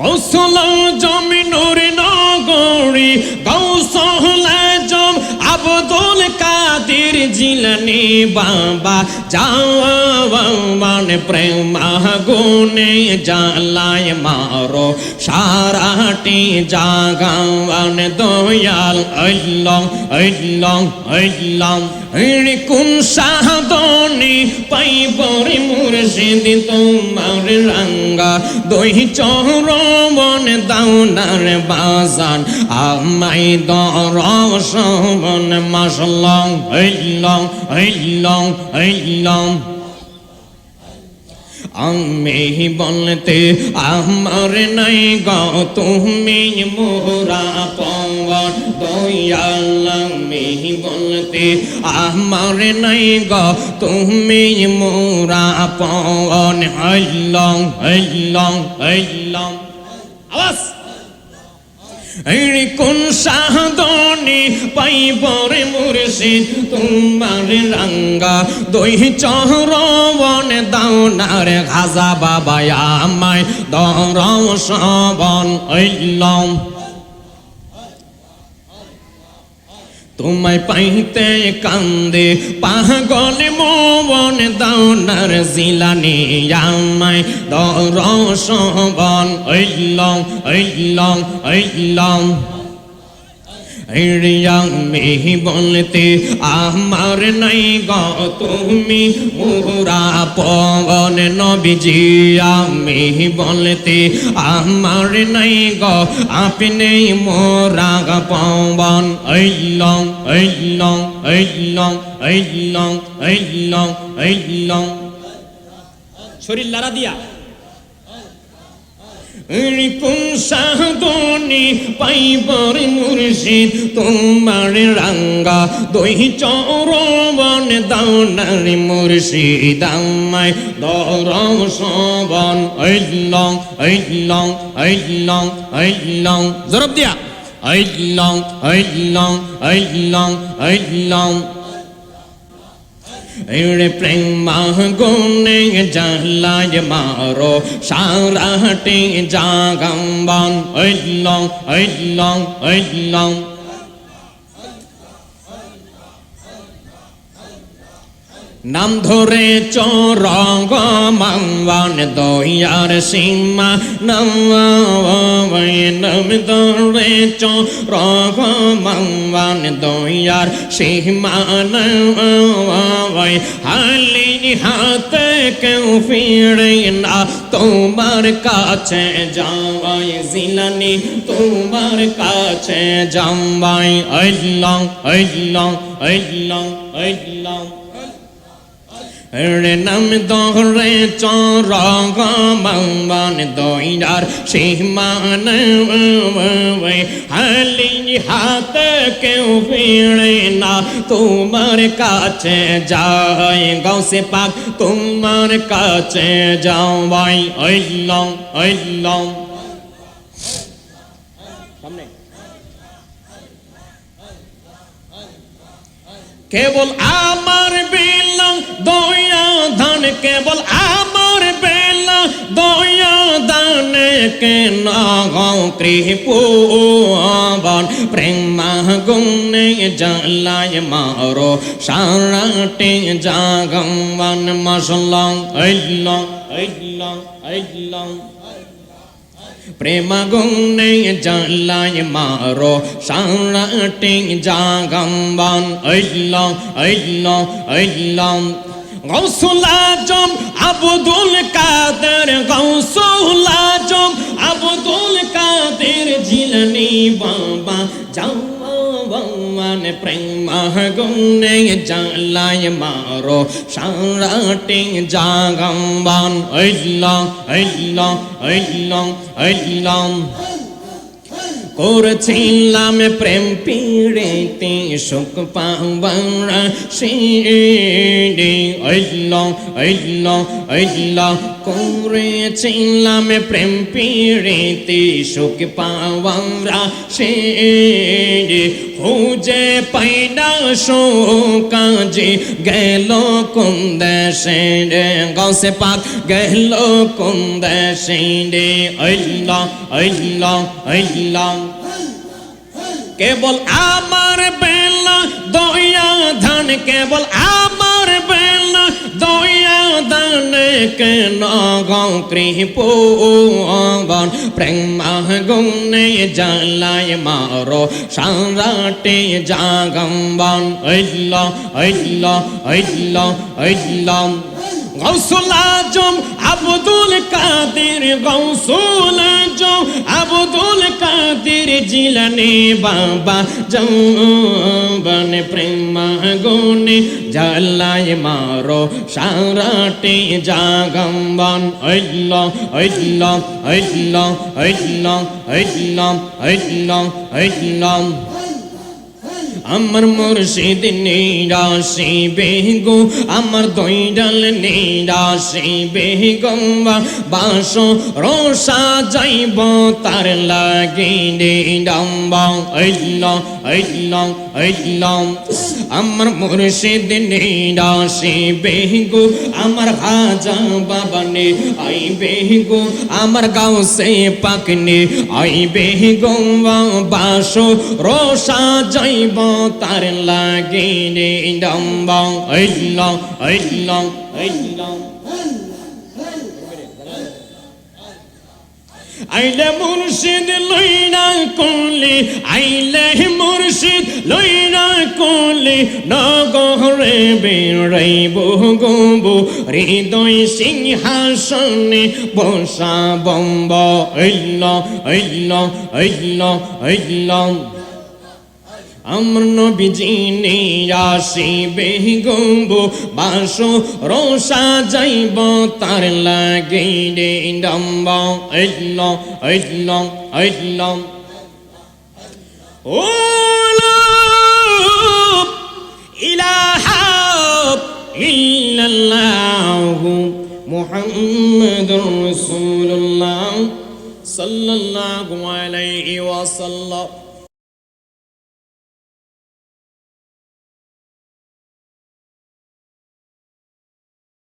গোসল জমিনুর নগরী গৌসল জম আবদুল কাদের জিলানি বাবা। যাওয়ান প্রেম গুনে জালায় মারো। সারাটি জাগাওয়ান দয়াল আল্লাহ আল্লাহ আল্লাহ কোন সাধনি পাইবরে মুর্শিদ তোমার রাঙ্গা দই চরমন দাউনার বাজান আমাই দরসবন মাসলং হইলং হইলং হইলং আমি বলতে আমার নাই গ তুমি মোরা পবন দয়াল আমি বলতে আমার নাই গ, তুমি মোরা পবন হইলং হইলং হইলং। আওয়াজ। কোন সাধনে পাইবরে মুর্শিদ? তোমার রাঙ্গা দই চরবন দাওনার খাজা বাবা আমায়। দর সবন ঐলম তোমায় পাইতে কান্দে পাগল মোবন দাওনার জিলানি আমায় দর সবন ঐলম ঐলম ঐলম মেহি বলতে, আমার নাই গ তুমি মুরা পবন নবীজি আমি বলতে, আমার নাই গ আপনি মোরা পবন ঐলং ঐলং ঐলং ঐলং ঐলং ঐলং শরীর লারা দিয়া। সাধনি পাইবর মুর্শিদ, তোমার রাঙ্গা দই চরবন দাওনার মুর্শিদ, আমায় দরম সবন ঐলং ঐলং ঐলং ঐলং জরব দিয়া। ঐলং ঐলং ঐলং ঐলং এড়ে প্রেম গুনে জালায় মারো সারাটি জাগাম্বান ঐলং ঐলং ঐলং নাম ধরে চরঙ্গ মাংবান দয়ার সীমা, নাম নাম ধরে চরঙ্গ মাংবান দয়ার সীমা হালি হাতে কেউ ফিরে না। তোমার কাছে যাওয়াই জিলানি, তোমার কাছে যাওয়াই ঐলং ঐলং ঐলং রে নাম দরে চরঙ্গ মঙ্গন দইরার সীমান হালি হাত কেউ ফিরে না, তোমার কাছে যায় গৌসে পাক, তোমার কাছে যাও ভাই ঐলং ঐলং কেবল আমার বেলা দয়া ধান কেবল আমার বেলা দয়া দান, কেন কৃপুবন প্রেম গুণে জ্বালায় মারো, সারাটে জাগমন মশলং ঐলং ঐলং ঐলং গুণে জ্বালায় মারো সারাটে জাগম্বন ঐলং ঐলং ঐলং গৌসুল আজম আব্দুল কাদের গৌসুল আজম আব্দুল কাদের জিলনি বাবা যাওয়ান প্রেম গুণে জ্বালায় মারো সারাটে জাগম্বন ঐলং ঐলং ঐলং ঐলং করছিলাম প্রেম পিড়েতে সুখ পাওয়ার সিঁড়ি ঐল ঐল ঐল করেছিলাম প্রেম পিড়িতে সুখ পাওয়ারা সে খুঁজে পাইনা কাজে গেল কোন দেশে গসে পাক গেল কোন দেশে আল্লাহ আল্লাহ আল্লাহ। কেবল আমার বেলা দয়া ধান, কেবল গৌ কৃপন প্রেমাহ গুনে জালায় মারো সারাটে জাগম্বন ঐল্ল ঐল্ল ঐল্ল ঐল্ল গৌসুল আজম, আব্দুল কাদের গৌসুল আজম, আব্দুল কাদের জিলানি বাবা যৌবন প্রেম গুনে জ্বালায় মারো সারাটে জাগম্বন। ঐল্ল ঐল্ল ঐল্ল ঐল্ল ঐল্ল ঐল্ল ঐল্ল আমার মুর্শিদ নিরাশি বেগো আমার দৈডাল নিরাশি বেগো বাস রোষা যাইব তার লাগে নিরম্ব। ঐল ঐল ঐল আমার মুর্শিদ নিরাশি বেগো আমার হাজা বাবানে আই বেগো আমার গাঁও সে পাকনে আই বেগো বাসো রোষা যাইব তার লাগে লং হৈ লং ঐল ঐল আইলে মুর্শিদ লইনা কোলে, আইলে মুর্শিদ লইনা কোলে, নগরে বেড়াইব গো হৃদয় সিংহাসনে বসা বম্ব। ঐল ঐল ঐল ঐল আমার নবীজি নিরাশিবে গম্ব, বাসো রোষা যাইব, তার লাগে রে ডম্ব। ঐল ঐল ঐল ও ইলাহা ইল্লাল্লাহ মুহাম্মাদুর রাসূলুল্লাহ সাল্লাল্লাহু আলাইহি ওয়াসাল্লাম।